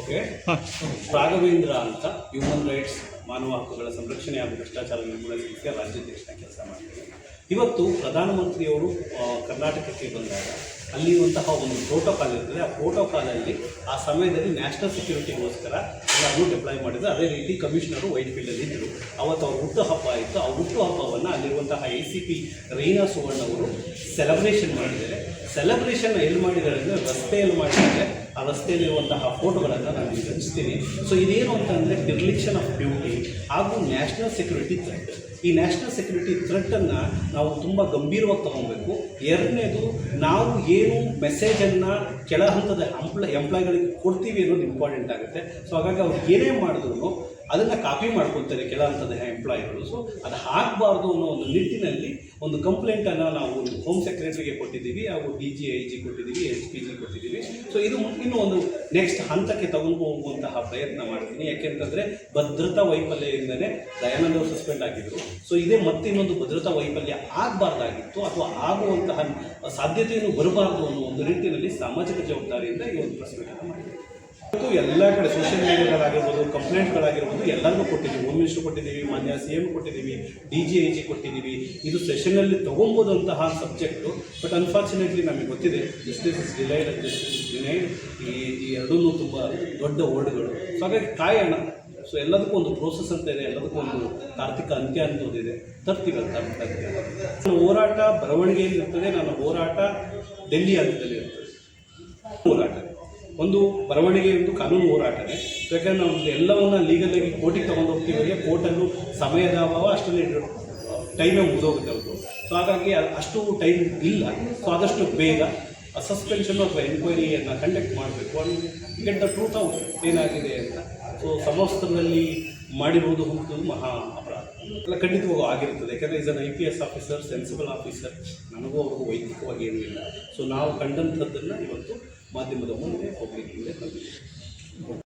Okay Raghavendra ಅಂತ human rights ಮಾನವ ಹಕ್ಕುಗಳ ಸಂರಕ್ಷಣೆ ಹಾಗೂ ಭ್ರಷ್ಟಾಚಾರ ನಿರ್ಮೂಲನೆ ಸಂಸ್ಥೆಯ ರಾಜ್ಯಾಧ್ಯಕ್ಷನ ಕೆಲಸ ಮಾಡ್ತೀನಿ ಇವತ್ತು ಪ್ರಧಾನಮಂತ್ರಿಯವರು ಕರ್ನಾಟಕಕ್ಕೆ ಬಂದಾಗ ಅಲ್ಲಿರುವಂತಹ ಒಂದು ಪ್ರೋಟೋಕಾಲ್ ಇರ್ತದೆ. ಆ ಪ್ರೋಟೋಕಾಲಲ್ಲಿ ಆ ಸಮಯದಲ್ಲಿ ನ್ಯಾಷನಲ್ ಸೆಕ್ಯೂರಿಟಿಗೋಸ್ಕರ ಎಲ್ಲರೂ ಡಿಪ್ಲಾಯ್ ಮಾಡಿದ್ರು. ಅದೇ ರೀತಿ ಕಮಿಷನರು ವೈಟ್ ಫೀಲ್ಡಲ್ಲಿ ಇದ್ದರು ಅವತ್ತು ಅವ್ರ ಹುಟ್ಟು ಹಬ್ಬ ಆಯಿತು. ಆ ಹುಟ್ಟು ಹಬ್ಬವನ್ನು ಅಲ್ಲಿರುವಂತಹ A C P Raina Suvarna ಅವರು ಸೆಲೆಬ್ರೇಷನ್ ಮಾಡಿದ್ದಾರೆ. ಸೆಲೆಬ್ರೇಷನ್ ಎಲ್ಲಿ ಮಾಡಿದ್ದಾರೆ ಅಂದರೆ ರಸ್ತೆಯಲ್ಲಿ ಮಾಡಿದ್ದಾರೆ. ಆ ರಸ್ತೆಯಲ್ಲಿರುವಂತಹ ಫೋಟೋಗಳನ್ನು ನಾನು ವಿವರಿಸ್ತೀನಿ. ಸೊ ಇದೇನು ಅಂತಂದರೆ ಡಿರ್ಲಿಕ್ಷನ್ ಆಫ್ ಡ್ಯೂಟಿ ಹಾಗೂ ನ್ಯಾಷನಲ್ ಸೆಕ್ಯೂರಿಟಿ ಥ್ರೆಟ್ ಈ ನ್ಯಾಷನಲ್ ಸೆಕ್ಯೂರಿಟಿ ಥ್ರೆಟನ್ನು ನಾವು ತುಂಬ ಗಂಭೀರವಾಗಿ ತಗೊಬೇಕು. ಎರಡನೇದು, ನಾವು ಏನು ಮೆಸೇಜನ್ನು ಕೆಳ ಹಂತದ ಎಂಪ್ಲ ಎಂಪ್ಲಾಯ್ಗಳಿಗೆ ಕೊಡ್ತೀವಿ ಅನ್ನೋದು ಇಂಪಾರ್ಟೆಂಟ್ ಆಗುತ್ತೆ. ಸೊ ಹಾಗಾಗಿ ಅವ್ರು ಏನೇ ಮಾಡಿದ್ರು ಅದನ್ನು ಕಾಪಿ ಮಾಡ್ಕೊಳ್ತಾರೆ ಕೆಲವಂಥದ್ದು ಎಂಪ್ಲಾಯಿಗಳು ಸೊ ಅದು ಹಾಕಬಾರ್ದು ಅನ್ನೋ ಒಂದು ನಿಟ್ಟಿನಲ್ಲಿ ಒಂದು ಕಂಪ್ಲೇಂಟನ್ನು ನಾವು ಹೋಮ್ ಸೆಕ್ರೆಟರಿಗೆ ಕೊಟ್ಟಿದ್ದೀವಿ, ಹಾಗೂ ಡಿ ಜಿ ಐ ಜಿ ಕೊಟ್ಟಿದ್ದೀವಿ ಎಸ್ ಪಿ ಜಿ ಕೊಟ್ಟಿದ್ದೀವಿ. ಸೊ ಇದು ಇನ್ನೂ ಒಂದು ನೆಕ್ಸ್ಟ್ ಹಂತಕ್ಕೆ ತಗೊಂಡು ಹೋಗುವಂತಹ ಪ್ರಯತ್ನ ಮಾಡ್ತೀನಿ. ಯಾಕೆಂತಂದರೆ ಭದ್ರತಾ ವೈಫಲ್ಯದಿಂದನೇ ದಯಾನಂದ ಅವರು ಸಸ್ಪೆಂಡ್ ಆಗಿದ್ರು. ಸೊ ಇದೇ ಮತ್ತೆ ಇನ್ನೊಂದು ಭದ್ರತಾ ವೈಫಲ್ಯ ಆಗಬಾರ್ದಾಗಿತ್ತು, ಅಥವಾ ಆಗುವಂತಹ ಸಾಧ್ಯತೆಯನ್ನು ಬರಬಾರ್ದು ಅನ್ನೋ ಒಂದು ನಿಟ್ಟಿನಲ್ಲಿ ಸಾಮಾಜಿಕ ಜವಾಬ್ದಾರಿಯಿಂದ ಈ ಒಂದು ಪ್ರಸ್ತುತ ಮಾಡಿದೆ ಎಲ್ಲ ಕಡೆ ಸೋಷಿಯಲ್ ಮೀಡಿಯಾಗಳಾಗಿರ್ಬೋದು ಕಂಪ್ಲೇಂಟ್ಗಳಾಗಿರ್ಬೋದು ಎಲ್ಲರಿಗೂ ಕೊಟ್ಟಿದ್ದೀವಿ. ಹೋಮ್ ಮಿನಿಸ್ಟರ್ ಕೊಟ್ಟಿದ್ದೀವಿ, ಮಾನ್ಯ ಸಿ ಎಂ ಕೊಟ್ಟಿದ್ದೀವಿ ಡಿ ಜಿ ಐ ಜಿ ಕೊಟ್ಟಿದ್ದೀವಿ. ಇದು ಸೆಷನಲ್ಲಿ ತೊಗೊಬೋದಂತಹ ಸಬ್ಜೆಕ್ಟು ಬಟ್ ಅನ್ಫಾರ್ಚುನೇಟ್ಲಿ ನಮಗೆ ಗೊತ್ತಿದೆ justice is delayed justice is denied ಈ ಈ ಎರಡೂ ತುಂಬ ದೊಡ್ಡ ವರ್ಡ್ಗಳು ಸೊ ಹಾಗಾಗಿ ಕಾಯೋಣ. ಸೊ ಎಲ್ಲದಕ್ಕೂ ಒಂದು ಪ್ರೋಸೆಸ್ ಅಂತ ಇದೆ, ಎಲ್ಲದಕ್ಕೂ ಒಂದು ಕಾರ್ತಿಕ ಅಂತ್ಯ ಅನ್ನೋದಿದೆ ತರ್ತಿಗಳು ಅಂತ್ಯ ನನ್ನ ಹೋರಾಟ, ಬರವಣಿಗೆಯಲ್ಲಿ ಇರ್ತದೆ ನನ್ನ ಹೋರಾಟ, ಡೆಲ್ಲಿ ಹಂತದಲ್ಲಿ ಇರ್ತದೆ. ಹೋರಾಟ. ಒಂದು ಬರವಣಿಗೆ ಒಂದು ಕಾನೂನು ಹೋರಾಟನೇ ಯಾಕಂದರೆ ನಾವು ಎಲ್ಲವನ್ನ ಲೀಗಲಾಗಿ ಕೋರ್ಟಿಗೆ ತಗೊಂಡು ಹೋಗ್ತೀವಿ. ಕೋರ್ಟಲ್ಲೂ ಸಮಯದ ಅಭಾವ ಅಷ್ಟರಲ್ಲಿ ಟೈಮೇ ಮುಗಿದೋಗುತ್ತೆ ಅವರು ಸೊ ಹಾಗಾಗಿ ಅಷ್ಟು ಟೈಮ್ ಇಲ್ಲ. ಸೊ ಆದಷ್ಟು ಬೇಗ ಸಸ್ಪೆನ್ಷನ್ ಅಥವಾ ಎನ್ಕ್ವೈರಿಯನ್ನು ಕಂಡಕ್ಟ್ ಮಾಡಬೇಕು. And get the truth out ಏನಾಗಿದೆ ಅಂತ. ಸೊ ಸಮವಸ್ತ್ರದಲ್ಲಿ ಮಾಡಿರುವುದು ಹೋಗುವುದು ಮಹಾ ಅಪರಾಧ. ಎಲ್ಲ ಖಂಡಿತವಾಗೂ ಆಗಿರ್ತದೆ ಯಾಕಂದರೆ is an I P S officer sensible officer ನನಗೂ ಅವ್ರಿಗೂ ವೈಯಕ್ತಿಕವಾಗಿ ಏನೂ ಇಲ್ಲ. ಸೊ ನಾವು ಕಂಡಂಥದ್ದನ್ನು ಇವತ್ತು ಮಾಧ್ಯಮದ ಮುಂದೆ ಒಬ್ಬರಿಗೆ